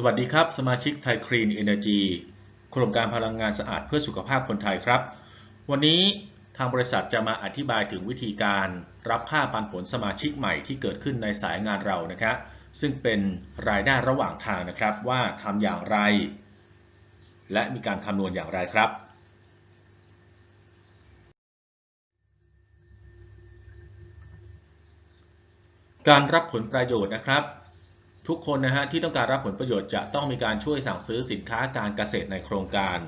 สวัสดีครับ สมาชิกไทยคลีนเอเนจีโครงการพลังงานสะอาดเพื่อสุขภาพคนไทยครับ วันนี้ทางบริษัทจะมาอธิบายถึงวิธีการรับค่าปันผลสมาชิกใหม่ที่เกิดขึ้นในสายงานเรานะครับซึ่งเป็นรายได้ระหว่างทางนะครับว่าทำอย่างไร และมีการคำนวณอย่างไรครับ การรับผลประโยชน์นะครับ ทุกคนนะฮะที่ต้องการรับผลประโยชน์จะต้องมีการช่วยสั่งซื้อสินค้าการเกษตรในโครงการ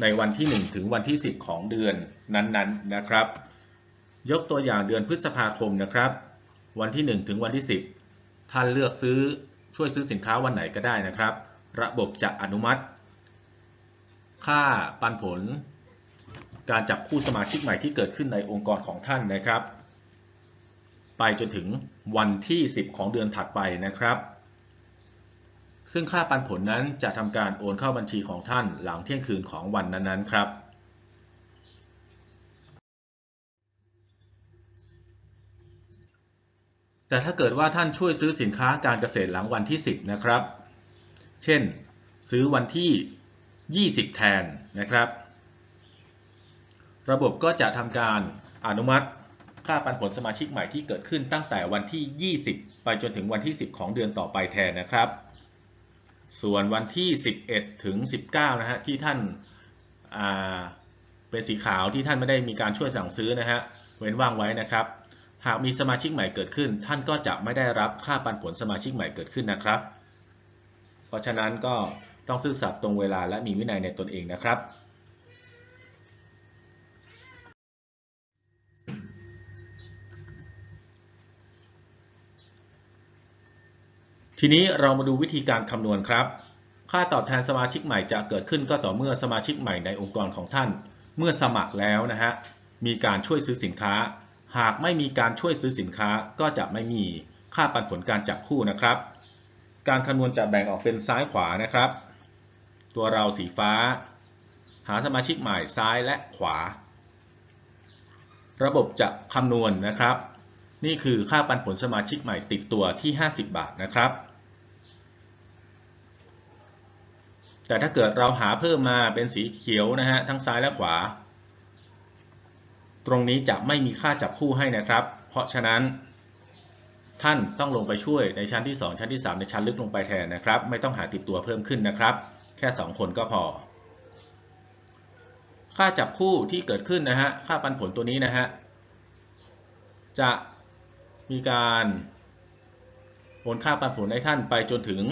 ในวันที่ 1 ถึงวันที่ 10 ของเดือนนั้นๆนะครับ ยกตัวอย่างเดือนพฤษภาคมนะครับ วันที่ 1 ถึงวันที่ 10 ท่านเลือกซื้อช่วยซื้อสินค้าวันไหนก็ได้นะครับ ระบบจะอนุมัติ ค่าปันผล การจับคู่สมาชิกใหม่ที่เกิดขึ้นในองค์กรของท่านนะครับ ไปจนถึงวันที่ 10 ของเดือนถัดไปนะครับ ซึ่งค่าปันผลนั้นจะทำการโอนเข้าบัญชีของท่านหลังเที่ยงคืนของวันนั้นๆ ครับแต่ถ้าเกิดว่าท่านช่วยซื้อสินค้าการเกษตรหลังวันที่ 10 นะครับ เช่น ซื้อวันที่ 20 แทนนะครับ ระบบก็จะทำการอนุมัติค่าปันผลสมาชิกใหม่ที่เกิดขึ้นตั้งแต่วันที่ 20 ไปจนถึงวันที่ 10 ของเดือนต่อไปแทนนะครับ ส่วนวันที่ 11 ถึง 19 นะฮะที่ท่านาเป็นสีขาวที่ท่านไม่ได้มีการช่วยสั่งซื้อนะฮะเว้นว่างไว้นะครับ หากมีสมาชิกใหม่เกิดขึ้น ท่านก็จะไม่ได้รับค่าปันผลสมาชิกใหม่เกิดขึ้นนะครับ เพราะฉะนั้นก็ต้องซื่อสัตย์ตรงเวลาและมีวินัยในตนเองนะครับ ทีนี้เรามาดูวิธีการคำนวณครับ ค่าตอบแทนสมาชิกใหม่จะเกิดขึ้นก็ต่อเมื่อสมาชิกใหม่ในองค์กรของท่าน เมื่อสมัครแล้วนะฮะ มีการช่วยซื้อสินค้า หากไม่มีการช่วยซื้อสินค้าก็จะไม่มีค่าปันผลการจับคู่นะครับ การคำนวณจะแบ่งออกเป็นซ้ายขวานะครับ ตัวเราสีฟ้า หาสมาชิกใหม่ซ้ายและขวา ระบบจะคำนวณนะครับนี่คือค่าปันผลสมาชิกใหม่ติดตัวที่ 50 บาทนะครับ แต่ถ้าเกิดเราหาเพิ่มมาเป็นสีเขียวนะฮะทั้งซ้ายและขวา ตรงนี้จะไม่มีค่าจับคู่ให้นะครับ เพราะฉะนั้น ท่านต้องลงไปช่วยในชั้นที่ 2 ชั้นที่ 3 ในชั้นลึกลงไปแทนนะครับ ไม่ต้องหาติดตัวเพิ่มขึ้นนะครับ แค่ 2 คนก็พอ ค่าจับคู่ที่เกิดขึ้นนะฮะค่าปันผลตัวนี้นะฮะจะมีการโอนค่าปันผลให้ท่านไปจนถึง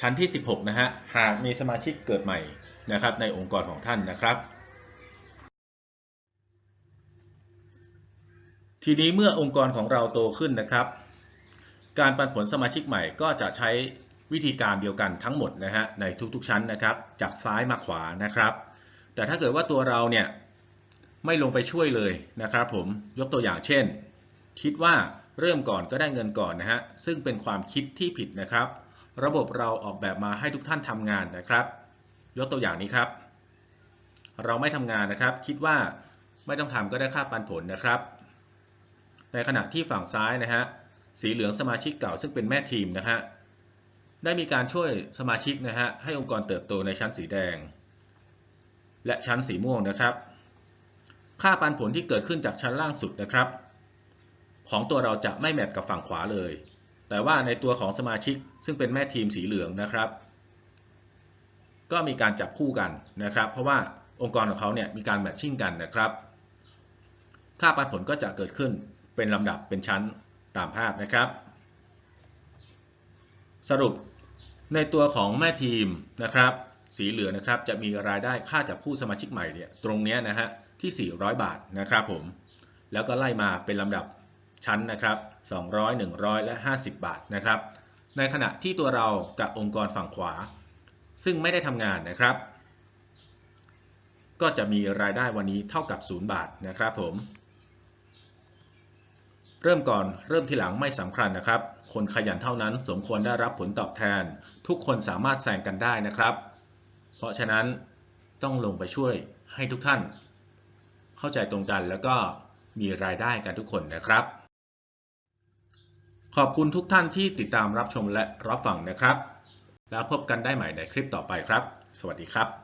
ชั้นที่ 16 นะฮะ หากมีสมาชิกเกิดใหม่นะครับในองค์กรของท่านนะครับ ทีนี้เมื่อองค์กรของเราโตขึ้นนะครับ การปันผลสมาชิกใหม่ก็จะใช้วิธีการเดียวกันทั้งหมดนะฮะในทุกๆชั้นนะครับ จากซ้ายมาขวานะครับ แต่ถ้าเกิดว่าตัวเราเนี่ยไม่ลงไปช่วยเลยนะครับผมยกตัวอย่างเช่น คิดว่าเริ่มก่อนก็ได้เงินก่อนนะฮะซึ่งเป็นความคิดที่ผิดนะครับ ระบบเราออกแบบมาให้ทุกท่านทำงานนะครับ ยกตัวอย่างนี้ครับ เราไม่ทำงานนะครับ คิดว่าไม่ต้องทำก็ได้ค่าปันผลนะครับ ในขณะที่ฝั่งซ้ายนะฮะสีเหลืองสมาชิกเก่าซึ่งเป็นแม่ทีมนะฮะได้มีการช่วยสมาชิกนะฮะให้องค์กรเติบโตในชั้นสีแดง และชั้นสีม่วงนะครับ ค่าปันผลที่เกิดขึ้นจากชั้นล่างสุดนะครับ ของตัวเราจะไม่แมทกับฝั่งขวาเลย แต่ว่าในตัวของสมาชิกซึ่งเป็นแม่ทีมสีเหลืองนะครับ ก็มีการจับคู่กันนะครับ เพราะว่าองค์กรของเขาเนี่ยมีการแมทชิ่งกันนะครับ ค่าปันผลก็จะเกิดขึ้นเป็นลำดับเป็นชั้นตามภาพนะครับ สรุปในตัวของแม่ทีมนะครับ สีเหลืองนะครับจะมีรายได้ค่าจับคู่สมาชิกใหม่เนี่ยตรงนี้นะฮะที่ 400 บาทนะครับผมแล้วก็ไล่มาเป็นลำดับ ชั้นนะครับ200 100 และ 50 บาทนะครับ ในขณะที่ตัวเรากับองค์กรฝั่งขวา ซึ่งไม่ได้ทำงานนะครับ ก็จะมีรายได้วันนี้เท่ากับ 0 บาทนะครับผม เริ่มก่อนเริ่มทีหลังไม่สำคัญนะครับ คนขยันเท่านั้นสมควรได้รับผลตอบแทน ทุกคนสามารถแซงกันได้นะครับ เพราะฉะนั้นต้องลงไปช่วยให้ทุกท่าน เข้าใจตรงกันแล้วก็มีรายได้กันทุกคนนะครับ ขอบคุณทุกท่านที่ติดตามรับชมและรับฟังนะครับ แล้วพบกันได้ใหม่ในคลิปต่อไปครับ สวัสดีครับ